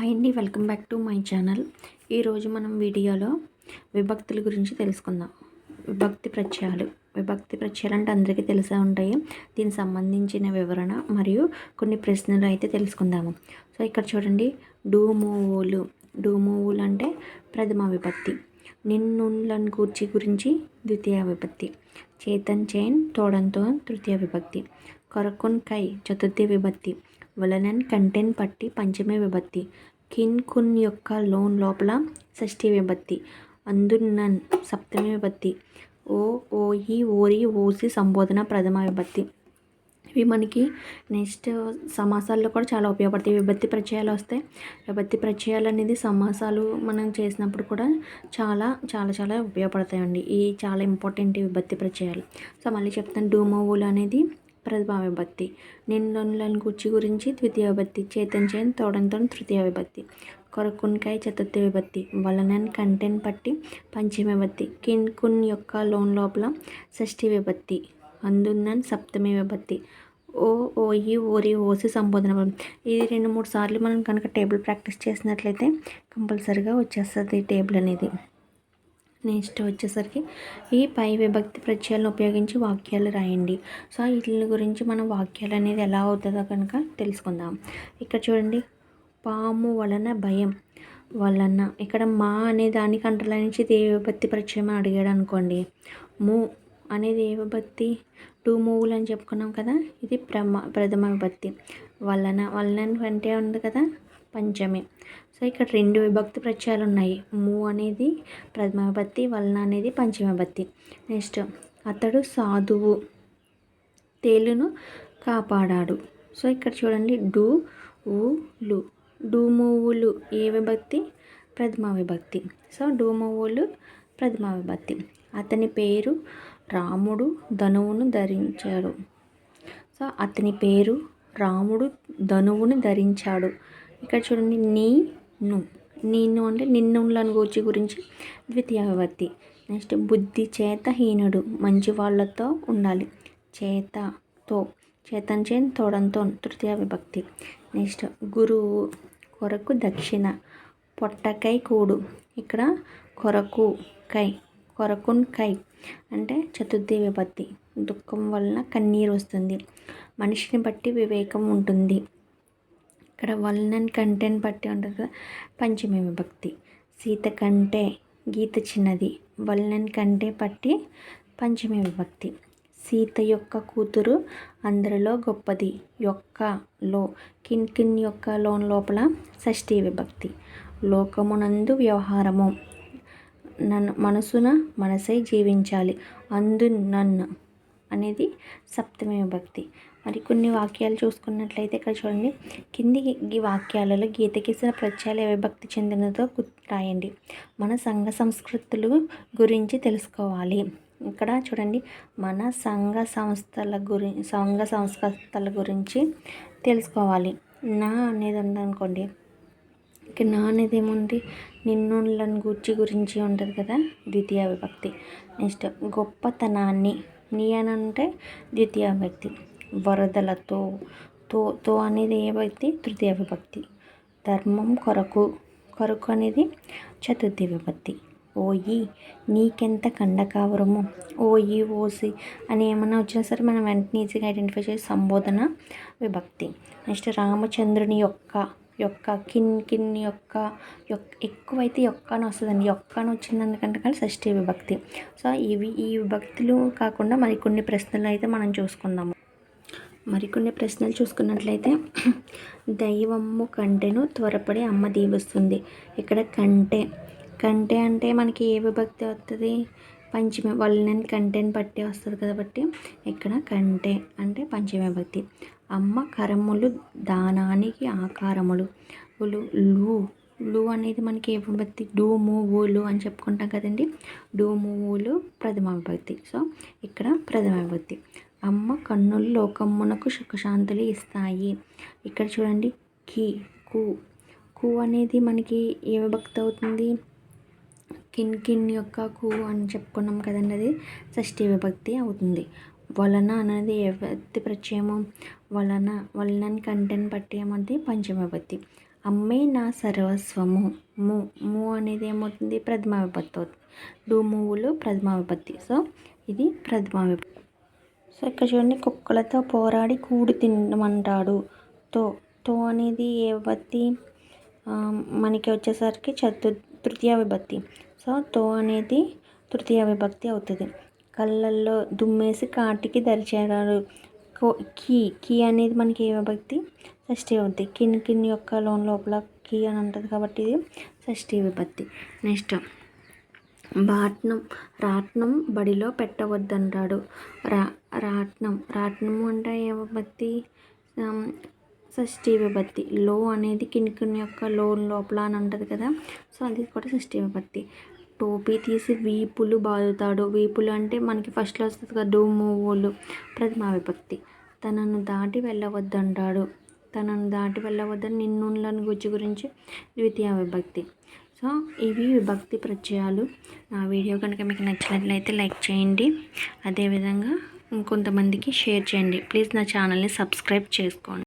Hi అండి welcome back to my channel ఈరోజు మనం వీడియోలో విభక్తుల గురించి తెలుసుకుందాం. విభక్తి ప్రత్యయాలు. విభక్తి ప్రత్యయాలు అంటే అందరికీ తెలిసే ఉంటాయి. దీనికి సంబంధించిన వివరణ మరియు కొన్ని ప్రశ్నలు అయితే తెలుసుకుందాము. సో ఇక్కడ చూడండి. డూమోవులు. డూమోవులు అంటే ప్రథమ విభక్తి. నిన్నులను కూర్చి గురించి ద్వితీయ విభక్తి. చేతన్ చైన్ తోడంతో తృతీయ విభక్తి. కొరకున్ కై చతుర్థి విభక్తి. వలనన్ కంటెన్ పట్టి పంచమే విభక్తి. కిన్ కున్ యొక్క లోన్ లోపల షష్ఠి విభక్తి అందున్నన్ సప్తమి విభక్తి ఓ ఓయి ఓరి ఓసి సంబోధన ప్రథమ విభక్తి ఇవి మనకి నెక్స్ట్ సమాసాల్లో కూడా చాలా ఉపయోగపడతాయి. విభక్తి ప్రత్యయాలు వస్తాయి. విభక్తి ప్రత్యయాలు అనేది సమాసాలు మనం చేసినప్పుడు కూడా చాలా చాలా చాలా ఉపయోగపడతాయండి. ఈ చాలా ఇంపార్టెంట్ విభక్తి ప్రత్యయాలు సో మళ్ళీ చెప్తాను. డూమోవులు అనేది ప్రథమ విభక్తి నిన్నులను గుచ్చి గురించి ద్వితీయ విభక్తి చేతన్ చేయన్ తోడంతో తృతీయ విభక్తి కొరకున్కాయ చతుర్థ విభక్తి వలనన్ కంటెన్ పట్టి పంచమ విభక్తి కిన్ కున్ యొక్క లోన్ లోపల షష్ఠి విభక్తి అందున్నన్ సప్తమి విభక్తి ఓ ఓయి ఓరి ఓసి సంబోధన ఇది రెండు మూడు సార్లు మనం కనుక టేబుల్ ప్రాక్టీస్ చేసినట్లయితే కంపల్సరిగా వచ్చేస్తుంది టేబుల్ అనేది. నెక్స్ట్ వచ్చేసరికి ఈ పై విభక్తి ప్రత్యయాలను ఉపయోగించి వాక్యాలు రాయండి. సో వీటి గురించి మనం వాక్యాలు అనేది ఎలా అవుతుందో కనుక తెలుసుకుందాం. ఇక్కడ చూడండి. పాము వలన భయం. వలన. ఇక్కడ మా అనే దానికి అంటర్లైన్స్ ఏ విభక్తి ప్రత్యయం అని అడిగాడు అనుకోండి. మూ అనేది ఏ విభక్తి టూ మూవులు అని చెప్పుకున్నాం కదా. ఇది ప్రమ ప్రథమ విభక్తి. వలన. వలన అంటే ఉంది కదా? పంచమి. సో ఇక్కడ రెండు విభక్తి ప్రత్యయాలు ఉన్నాయి. మూ అనేది ప్రథమ విభక్తి వలన అనేది పంచమ విభక్తి నెక్స్ట్ అతడు సాధువు తేలును కాపాడాడు. సో ఇక్కడ చూడండి డు ఊలు డూమూవులు ఏ విభక్తి? ప్రథమ విభక్తి సో డూమూవులు ప్రథమ విభక్తి అతని పేరు రాముడు ధనువును ధరించాడు. సో అతని పేరు రాముడు ధనువును ధరించాడు. ఇక్కడ చూడండి నీ ను. నేను అంటే నిన్నులను గూర్చి గురించి ద్వితీయ విభక్తి నెక్స్ట్ బుద్ధి చేత హీనుడు మంచి వాళ్ళతో ఉండాలి. చేతతో చేతన్ చేన్ తోడంతో తృతీయ విభక్తి. నెక్స్ట్ గురువు కొరకు దక్షిణ పొట్టకై కూడు. ఇక్కడ కొరకు కై కొరకున్ కై అంటే చతుర్థి విభక్తి. దుఃఖం వలన కన్నీరు వస్తుంది. మనిషిని బట్టి వివేకం ఉంటుంది. ఇక్కడ వల్నన్ కంటెన్ బట్టి ఉంటుంది కదా పంచమి విభక్తి. సీత కంటే గీత చిన్నది వల్నన్ కంటే పట్టి పంచమి విభక్తి. సీత యొక్క కూతురు అందరిలో గొప్పది యొక్క లో కిన్ కిన్ యొక్క లోన్ లోపల షష్ఠీ విభక్తి. లోకమునందు వ్యవహారము నన్ను మనసున మనసై జీవించాలి అందు నన్ను అనేది సప్తమి విభక్తి. మరి కొన్ని వాక్యాలు చూసుకున్నట్లయితే ఇక్కడ చూడండి. కింది ఈ వాక్యాలలో గీతకేసిన ప్రత్యయాలు ఏ విభక్తి చెందినదో రాయండి. మన సంఘ సంస్కృతులు గురించి తెలుసుకోవాలి. ఇక్కడ చూడండి. మన సంఘ సంస్థల గురి సంఘ సంస్కృతుల గురించి తెలుసుకోవాలి. నా అనేది ఉందనుకోండి. ఇక నా అనేది ఏముంది? నిన్నులను గూర్చి గురించి ఉంటుంది కదా? ద్వితీయ విభక్తి. నెక్స్ట్ గొప్పతనాన్ని నీ అని అంటే ద్వితీయ విభక్తి. వరదలతో తో తో అనేది ఏ విభక్తి తృతీయ విభక్తి ధర్మం కొరకు కొరకు అనేది చతుర్థి విభక్తి. ఓయి నీకెంత కండకావరము ఓయి ఓసి అని ఏమన్నా వచ్చినా సరే మనం వెంటనే ఈజీగా ఐడెంటిఫై చేసి సంబోధన విభక్తి. నెక్స్ట్ రామచంద్రుని యొక్క యొక్క కిన్ కిన్ యొక్క యొక్క ఎక్కువైతే యొక్క వస్తుందండి. యొక్క అని వచ్చిందనుకంటే కానీ షష్ఠీ విభక్తి. సో ఇవి ఈ విభక్తులు కాకుండా మరి కొన్ని ప్రశ్నలు అయితే మనం చూసుకుందాము. మరికొన్ని ప్రశ్నలు చూసుకున్నట్లయితే దైవము కంటెను త్వరపడి అమ్మ దీవిస్తుంది. ఇక్కడ కంటే కంటే అంటే మనకి ఏ విభక్తి వస్తుంది పంచమి వాళ్ళని కంటెని పట్టే వస్తుంది కాబట్టి ఇక్కడ కంటే అంటే పంచమి విభక్తి. అమ్మ కరములు దానానికి ఆకారములు. లు లు అనేది మనకి ఏ విభక్తి? డూ ఊలు అని చెప్పుకుంటాం కదండి. డూ మూవులు ప్రథమ విభక్తి. సో ఇక్కడ ప్రథమ విభక్తి. అమ్మ కన్నులు లోకమ్మునకు సుఖశాంతులు ఇస్తాయి. ఇక్కడ చూడండి కి కు. కు అనేది మనకి ఏ విభక్తి అవుతుంది? కిన్ కిన్ యొక్క కు అని చెప్పుకున్నాం కదండి అది షష్ఠీ విభక్తి అవుతుంది. వలన అనేది ఏ విభక్తి ప్రత్యయము? వలన వలనని కంటెన్ పట్టేయమంటే పంచమ విభక్తి. అమ్మే నా సర్వస్వము. ము ము అనేది ఏమవుతుంది? ప్రథమ విభక్తి అవుతుంది. డు మూవులు ప్రథమా విభక్తి. సో ఇది ప్రథమా విభక్తి. సో ఇక్కడ చూడండి కుక్కలతో పోరాడి కూడి తినమంటాడు. తో తో అనేది ఏ విభక్తి? మనకి వచ్చేసరికి చతు తృతీయ విభక్తి. సో తో అనేది తృతీయ విభక్తి అవుతుంది. కళ్ళల్లో దుమ్మేసి కాటికి దరిచేరాడు. కో కీ కీ అనేది మనకి ఏ విభక్తి? షష్ఠీ విభక్తి. కిన్ కిన్ యొక్క లోన్ లోపల కీ అని ఉంటుంది కాబట్టి ఇది షష్ఠీ విభక్తి. నెక్స్ట్ బాట్నం రాట్నం బడిలో పెట్టవద్దంటాడు రా రాట్నం రాట్నము అంటే ఏ విభక్తి షష్ఠీ విభక్తి లో అనేది కిన్కిన్ యొక్క లో లోపల అని ఉంటుంది కదా. సో అది కూడా షష్ఠీ విభక్తి టోపీ తీసి వీపులు బాదుతాడు. వీపులు అంటే మనకి ఫస్ట్లో వస్తుంది కదా డూ మూవులు ప్రతిమా విభక్తి తనను దాటి వెళ్ళవద్దంటాడు తనను దాటి వెళ్ళవద్దని నిన్నులను గుచ్చి గురించి ద్వితీయ విభక్తి సో ఇవి విభక్తి ప్రత్యయాలు. నా వీడియో కనుక మీకు నచ్చినట్లయితే లైక్ చేయండి. అదేవిధంగా ఇంకొంతమందికి షేర్ చేయండి. ప్లీజ్ నా ఛానల్ని సబ్స్క్రైబ్ చేసుకోండి.